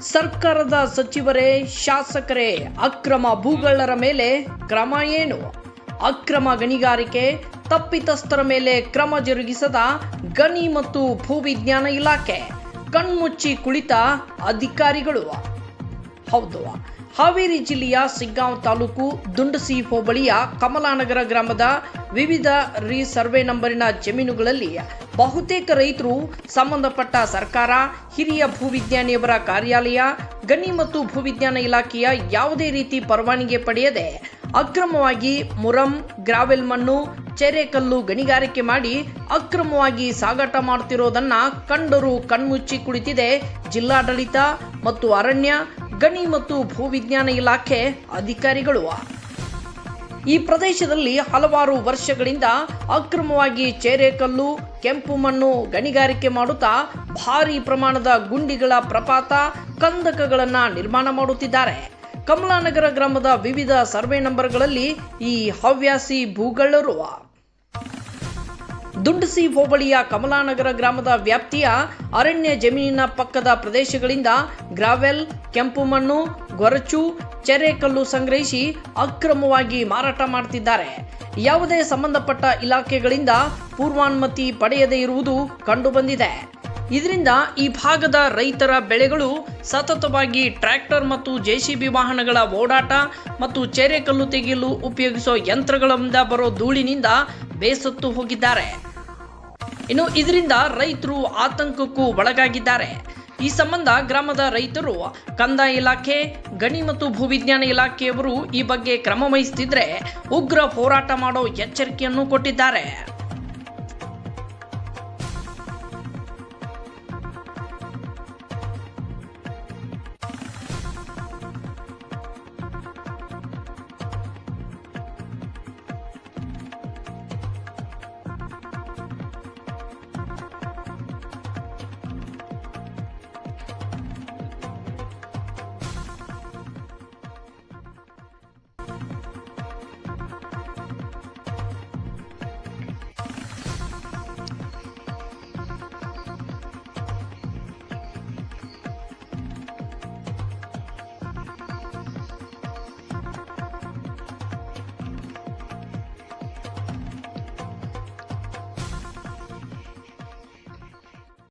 ಸರ್ಕಾರದ ಸಚಿವರೇ, ಶಾಸಕರೇ, ಅಕ್ರಮ ಭೂಗಳ್ಳರ ಮೇಲೆ ಕ್ರಮ ಏನು? ಅಕ್ರಮ ಗಣಿಗಾರಿಕೆ, ತಪ್ಪಿತಸ್ಥರ ಮೇಲೆ ಕ್ರಮ ಜರುಗಿಸದ ಗಣಿ ಮತ್ತು ಭೂವಿಜ್ಞಾನ ಇಲಾಖೆ, ಕಣ್ಮುಚ್ಚಿ ಕುಳಿತ ಅಧಿಕಾರಿಗಳು. ಹೌದು, ಹಾವೇರಿ ಜಿಲ್ಲೆಯ ಸಿಗ್ಗಾಂವ್ ತಾಲೂಕು ದುಂಡಸಿ ಹೋಬಳಿಯ ಕಮಲಾನಗರ ಗ್ರಾಮದ ವಿವಿಧ ರೀ ಸರ್ವೆ ನಂಬರಿನ ಜಮೀನುಗಳಲ್ಲಿ ಬಹುತೇಕ ರೈತರು ಸಂಬಂಧಪಟ್ಟ ಸರ್ಕಾರ, ಹಿರಿಯ ಭೂವಿಜ್ಞಾನಿಯವರ ಕಾರ್ಯಾಲಯ, ಗಣಿ ಮತ್ತು ಭೂವಿಜ್ಞಾನ ಇಲಾಖೆಯ ಯಾವುದೇ ರೀತಿ ಪರವಾನಿಗೆ ಪಡೆಯದೆ ಅಕ್ರಮವಾಗಿ ಮುರಂ, ಗ್ರಾವೆಲ್ ಮಣ್ಣು, ಚೆರೆಕಲ್ಲು ಗಣಿಗಾರಿಕೆ ಮಾಡಿ ಅಕ್ರಮವಾಗಿ ಸಾಗಾಟ ಮಾಡುತ್ತಿರುವುದನ್ನ ಕಂಡರು ಕಣ್ಮುಚ್ಚಿ ಕುಳಿತಿದೆ ಜಿಲ್ಲಾಡಳಿತ ಮತ್ತು ಅರಣ್ಯ, ಗಣಿ ಮತ್ತು ಭೂವಿಜ್ಞಾನ ಇಲಾಖೆ ಅಧಿಕಾರಿಗಳು. ಈ ಪ್ರದೇಶದಲ್ಲಿ ಹಲವಾರು ವರ್ಷಗಳಿಂದ ಅಕ್ರಮವಾಗಿ ಚೇರೆಕಲ್ಲು ಕೆಂಪು ಮಣ್ಣು ಗಣಿಗಾರಿಕೆ ಮಾಡುತ್ತಾ ಭಾರಿ ಪ್ರಮಾಣದ ಗುಂಡಿಗಳ ಪ್ರಪಾತ ಕಂದಕಗಳನ್ನು ನಿರ್ಮಾಣ ಮಾಡುತ್ತಿದ್ದಾರೆ. ಕಮಲಾನಗರ ಗ್ರಾಮದ ವಿವಿಧ ಸರ್ವೆ ನಂಬರ್ಗಳಲ್ಲಿ ಈ ಹವ್ಯಾಸಿ ಭೂಗಳ್ಳರು ದುಂಡಸಿ ಹೋಬಳಿಯ ಕಮಲಾನಗರ ಗ್ರಾಮದ ವ್ಯಾಪ್ತಿಯ ಅರಣ್ಯ ಜಮೀನಿನ ಪಕ್ಕದ ಪ್ರದೇಶಗಳಿಂದ ಗ್ರಾವೆಲ್ ಕೆಂಪು ಮಣ್ಣು ಗೊರಚು, ಚೆರೆಕಲ್ಲು ಸಂಗ್ರಹಿಸಿ ಅಕ್ರಮವಾಗಿ ಮಾರಾಟ ಮಾಡುತ್ತಿದ್ದಾರೆ ಯಾವುದೇ ಸಂಬಂಧಪಟ್ಟ ಇಲಾಖೆಗಳಿಂದ ಪೂರ್ವಾನುಮತಿ ಪಡೆಯದೇ ಇರುವುದು ಕಂಡುಬಂದಿದೆ. ಇದರಿಂದ ಈ ಭಾಗದ ರೈತರ ಬೆಳೆಗಳು ಸತತವಾಗಿ ಟ್ರ್ಯಾಕ್ಟರ್ ಮತ್ತು ಜೆಸಿಬಿ ವಾಹನಗಳ ಓಡಾಟ ಮತ್ತು ಚೆರೆಕಲ್ಲು ತೆಗೆಯಲು ಉಪಯೋಗಿಸುವ ಯಂತ್ರಗಳಿಂದ ಬರೋ ಧೂಳಿನಿಂದ ಬೇಸತ್ತು ಹೋಗಿದ್ದಾರೆ. ಇನ್ನು ಇದರಿಂದ ರೈತರು ಆತಂಕಕ್ಕೂ ಒಳಗಾಗಿದ್ದಾರೆ. ಈ ಸಂಬಂಧ ಗ್ರಾಮದ ರೈತರು, ಕಂದಾಯ ಇಲಾಖೆ, ಗಣಿ ಮತ್ತು ಭೂವಿಜ್ಞಾನ ಇಲಾಖೆಯವರು ಈ ಬಗ್ಗೆ ಕ್ರಮ ವಹಿಸುತ್ತಿದ್ರೆ ಉಗ್ರ ಹೋರಾಟ ಮಾಡೋ ಎಚ್ಚರಿಕೆಯನ್ನು ಕೊಟ್ಟಿದ್ದಾರೆ.